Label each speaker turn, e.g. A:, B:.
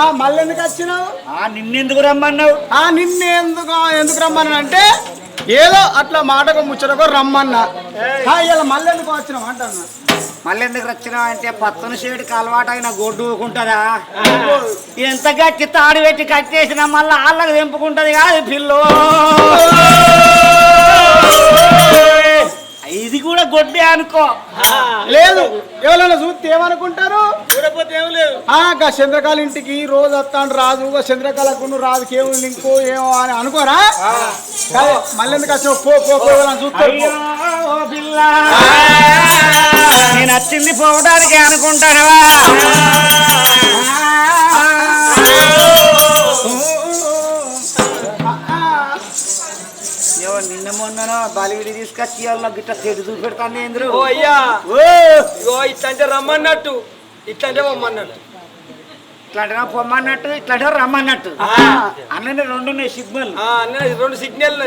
A: ఆ మళ్ళీ ఎందుకు వచ్చినావు?
B: ఆ నిన్నెందుకు రమ్మన్నావు?
A: ఆ నిన్న ఎందుకు ఎందుకు రమ్మన్నా అంటే ఏదో అట్లా మాటకు ముచ్చటకు రమ్మన్నా. ఇలా మళ్ళీ ఎందుకు వచ్చినావు అంటున్నా.
B: మళ్ళీ ఎందుకు వచ్చినావు అంటే పచ్చని షేడికి అలవాటు అయిన గొడ్డు ఊకుంటుందా ఎంత గట్టి తాడు పెట్టి కట్టేసినా మళ్ళీ వాళ్ళకి తెంపుకుంటది కాదు పిల్లు. ఇది కూడా గొడ్డే అనుకో.
A: లేదు ఎవరైనా చూస్తే ఏమనుకుంటారు? చంద్రకాళ ఇంటికి రోజు వస్తాడు రాజు గా చంద్రకళకు రాజుకి ఏమి లింకు ఏమో అని అనుకోరా? మళ్ళీ ఎందుకు వచ్చినావు? పో పో
B: నేను వచ్చింది పోవడానికి అనుకుంటానవా? ఏవో నిన్న మొన్ననో బాలివిడి తీసుకొచ్చి వాళ్ళ గిట్ట చెడు చూపెడతాను ఏంద్రు
C: ఓ అయ్యా.
B: ఓ.
C: ఇగో ఇట్లంటే రమ్మన్నట్టు. ఇట్లంటే పొమ్మన్నట్టు
B: ఇట్లాంటివా పొమ్మన్నట్టు ఇట్లాంటివా రమ్మన్నట్టు. అన్నీ రెండు సిగ్నల్.
C: ఆ, అన్న రెండు సిగ్నల్